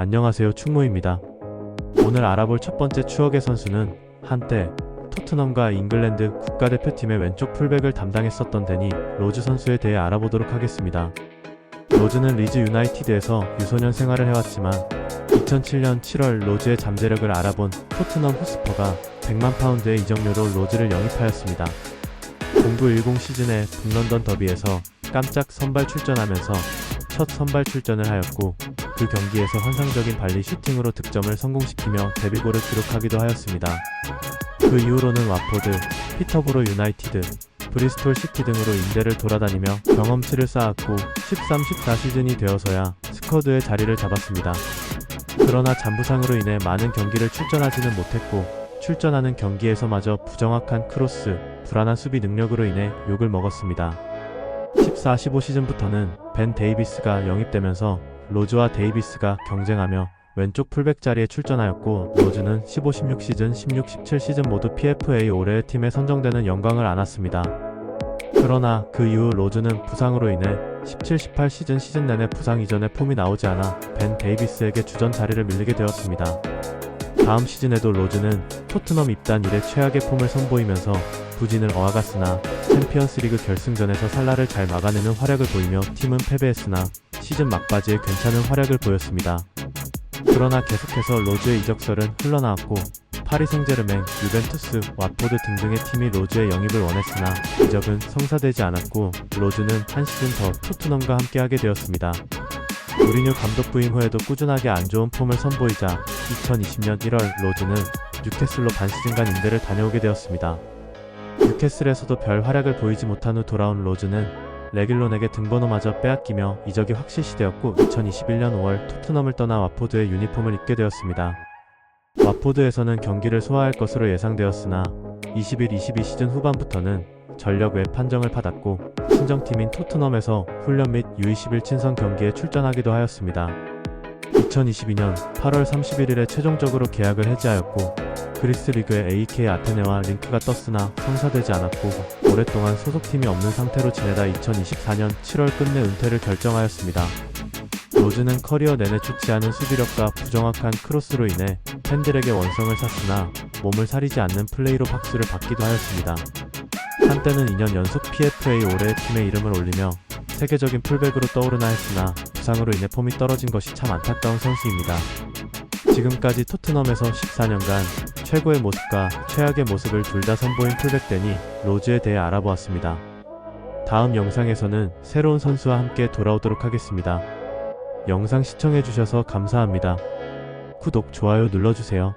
안녕하세요 충무입니다. 오늘 알아볼 첫 번째 추억의 선수는 한때 토트넘과 잉글랜드 국가대표팀의 왼쪽 풀백을 담당했었던 데니 로즈 선수에 대해 알아보도록 하겠습니다. 로즈는 리즈 유나이티드에서 유소년 생활을 해왔지만 2007년 7월 로즈의 잠재력을 알아본 토트넘 호스퍼가 100만 파운드의 이적료로 로즈를 영입하였습니다. 0910 시즌에 북런던 더비에서 깜짝 선발 출전하면서 첫 선발 출전을 하였고 그 경기에서 환상적인 발리 슈팅으로 득점을 성공시키며 데뷔골을 기록하기도 하였습니다. 그 이후로는 와포드, 피터보로 유나이티드, 브리스톨 시티 등으로 인대를 돌아다니며 경험치를 쌓았고 13, 14 시즌이 되어서야 스쿼드의 자리를 잡았습니다. 그러나 잔부상으로 인해 많은 경기를 출전하지는 못했고 출전하는 경기에서마저 부정확한 크로스, 불안한 수비 능력으로 인해 욕을 먹었습니다. 14, 15 시즌부터는 벤 데이비스가 영입되면서 로즈와 데이비스가 경쟁하며 왼쪽 풀백 자리에 출전하였고 로즈는 15, 16 시즌, 16, 17 시즌 모두 PFA 올해의 팀에 선정되는 영광을 안았습니다. 그러나 그 이후 로즈는 부상으로 인해 17, 18 시즌 시즌 내내 부상 이전에 폼이 나오지 않아 벤 데이비스에게 주전 자리를 밀리게 되었습니다. 다음 시즌에도 로즈는 토트넘 입단 이래 최악의 폼을 선보이면서 부진을 어아갔으나 챔피언스리그 결승전에서 살라를 잘 막아내는 활약을 보이며 팀은 패배했으나 시즌 막바지에 괜찮은 활약을 보였습니다. 그러나 계속해서 로즈의 이적설은 흘러나왔고 파리 생제르맹, 유벤투스, 와포드 등등의 팀이 로즈의 영입을 원했으나 이적은 성사되지 않았고 로즈는 한 시즌 더 토트넘과 함께하게 되었습니다. 무리뉴 감독 부임 후에도 꾸준하게 안 좋은 폼을 선보이자 2020년 1월 로즈는 뉴캐슬로 반시즌간 임대를 다녀오게 되었습니다. 뉴캐슬에서도 별 활약을 보이지 못한 후 돌아온 로즈는 레길론에게 등번호마저 빼앗기며 이적이 확실시되었고 2021년 5월 토트넘을 떠나 와포드의 유니폼을 입게 되었습니다. 와포드에서는 경기를 소화할 것으로 예상되었으나 21-22 시즌 후반부터는 전력 외 판정을 받았고 친정팀인 토트넘에서 훈련 및 U21 친선 경기에 출전하기도 하였습니다. 2022년 8월 31일에 최종적으로 계약을 해지하였고 그리스 리그의 AK 아테네와 링크가 떴으나 성사되지 않았고 오랫동안 소속팀이 없는 상태로 지내다 2024년 7월 끝내 은퇴를 결정하였습니다. 로즈는 커리어 내내 좋지 않은 수비력과 부정확한 크로스로 인해 팬들에게 원성을 샀으나 몸을 사리지 않는 플레이로 박수를 받기도 하였습니다. 한때는 2년 연속 PFA 올해의 팀의 이름을 올리며 세계적인 풀백으로 떠오르나 했으나 부상으로 인해 폼이 떨어진 것이 참 안타까운 선수입니다. 지금까지 토트넘에서 14년간 최고의 모습과 최악의 모습을 둘 다 선보인 풀백 데니 로즈에 대해 알아보았습니다. 다음 영상에서는 새로운 선수와 함께 돌아오도록 하겠습니다. 영상 시청해주셔서 감사합니다. 구독, 좋아요 눌러주세요.